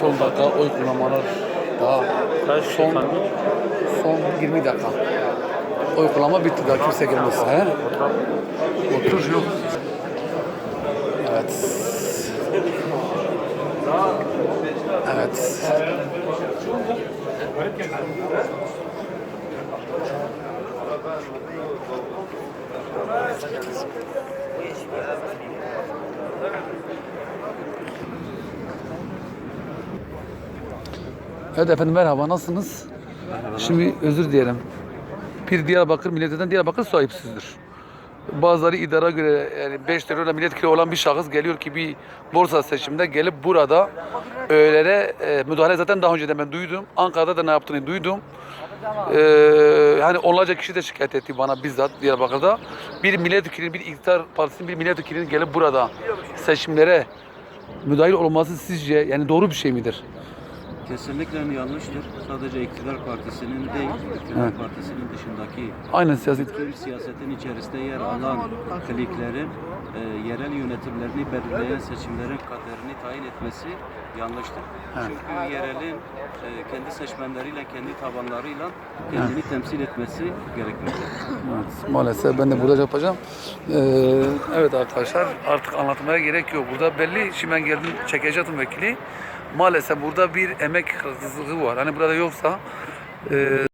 Son dakika oy kullanmalar daha Kaç son son 20 dakika. Oy kullanma bitti daha kimse gelmez. He? Otur yok. Evet. Evet. Evet efendim merhaba nasılsınız? Şimdi özür dilerim. Bir Diyarbakır milletinden Diyarbakır sahipsizdir. Bazıları idara göre yani 5 terörle milletvekili olan bir şahıs geliyor ki bir borsa seçiminde gelip burada öğelere e, müdahale zaten daha önceden ben duydum. Ankara'da da ne yaptığını duydum. Ee, hani onlarca kişi de şikayet etti bana bizzat Diyarbakır'da. Bir milletvekilinin, bir iktidar partisinin bir milletvekilinin gelip burada seçimlere müdahil olması sizce yani doğru bir şey midir? Kesinlikle yanlıştır. Sadece iktidar partisinin değil, iktidar Evet. partisinin dışındaki Aynen siyaset. tüm siyasetin içerisinde yer alan kliklerin e, yerel yönetimlerini belirleyen seçimlerin kaderini tayin etmesi yanlıştır. Çünkü yerelin e, kendi seçmenleriyle, kendi tabanlarıyla kendini temsil etmesi gerekmektedir. Evet, maalesef ben de burada yapacağım. Ee, evet arkadaşlar artık anlatmaya gerek yok. Burada belli şimdi ben geldim çekeceğim vekili. Maalesef burada bir emek hırsızlığı var. Hani burada yoksa e,